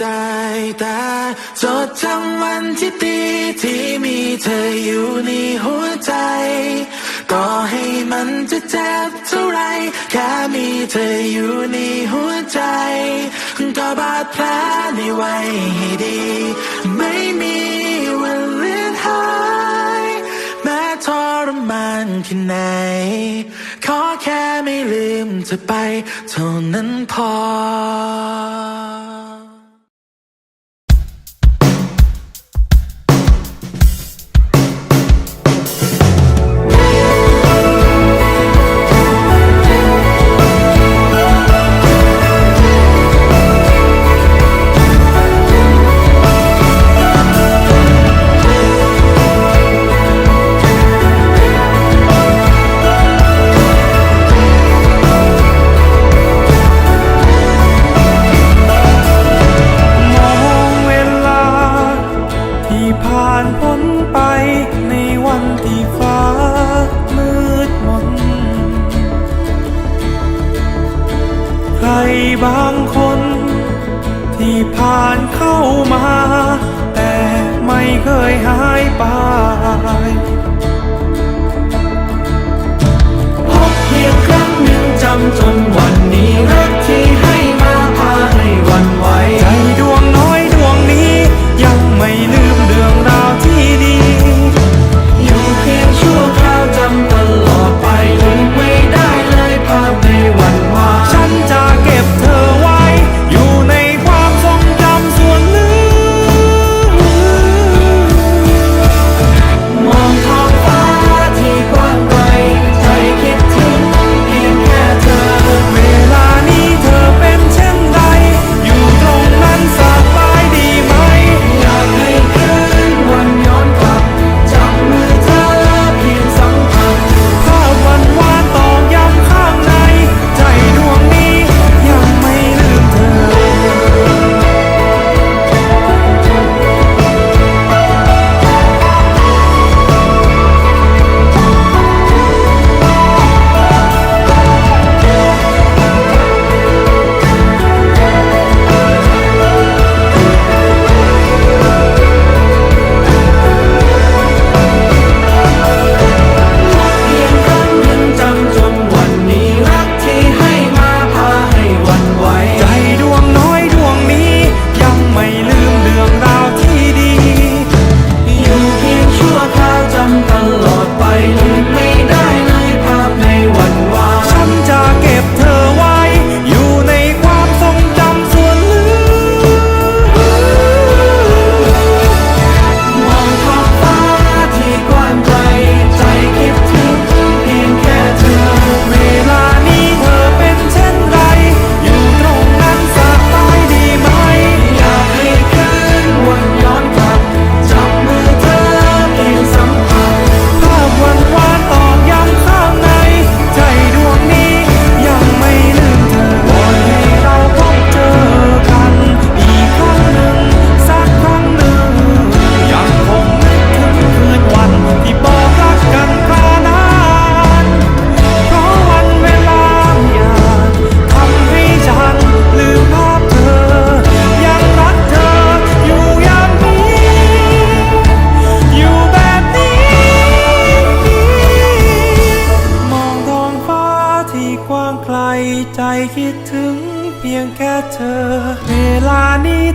ได้แต่จดจำวันที่ดีที่มีเธออยู่ในหัวใจ ก็ให้มันจะเจ็บเท่าไร แค่มีเธออยู่ในหัวใจ ก็บาดแผลในไว้ให้ดี ไม่มีวันเลือนหาย แม้ทรมานแค่ไหน ขอแค่ไม่ลืมเธอไป เท่านั้นพอ ผ่านพ้นไปในวันที่ฟ้ามืดมน ใครบางคน ที่ผ่านเข้ามา แต่ไม่เคยหายไปพบเพียงครั้งหนึ่งจำจนวันนี้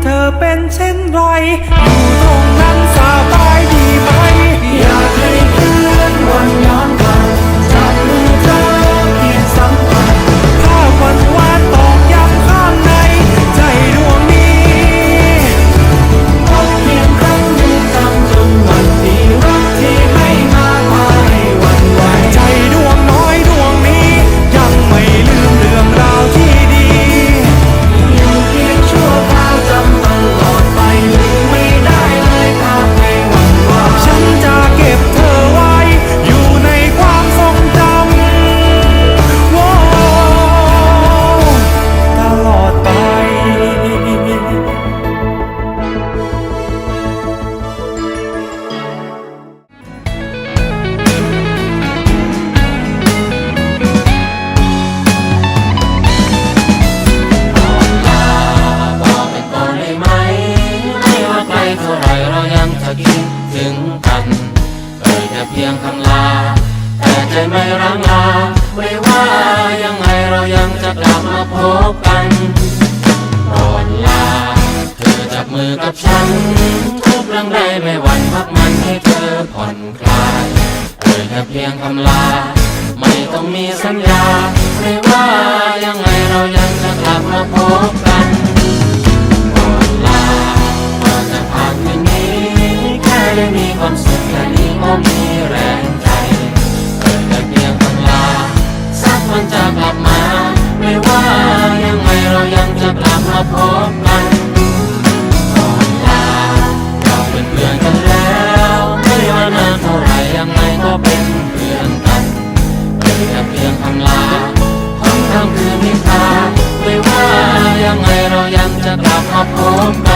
เธอเป็นเช่นไร ไรเรายังจะคิดถึงกันเอ่ยแต่เพียงคำลา แต่ใจไม่ร่างลา ไม่ว่ายังไงเรายังจะกลับมาพบกันก่อนลา เธอจับมือกับฉัน ทุกเรื่องไดไม่วันพักมันให้เธอผ่อนคลายเอ่ยแต่เพียงคำลา ไม่ต้องมีสัญญา ไม่ว่ายังไงเรายังจะกลับมาพบกัน ได้มีความสุขแค่นี้ก็มีแรงใจ เกิดแต่เพียงคำลา สักวันจะกลับมา ไม่ว่ายังไงเรายังจะกลับมาพบกันตอนลาเราเป็นเพื่อนกันแล้ว ไม่ว่านานเท่าไหร่ยังไงก็เป็นเพื่อนกันเกิดแต่เพียงคำลาห้องค่ำคืนนิทาไม่ว่ายังไงเรายังจะกลับมาพบกัน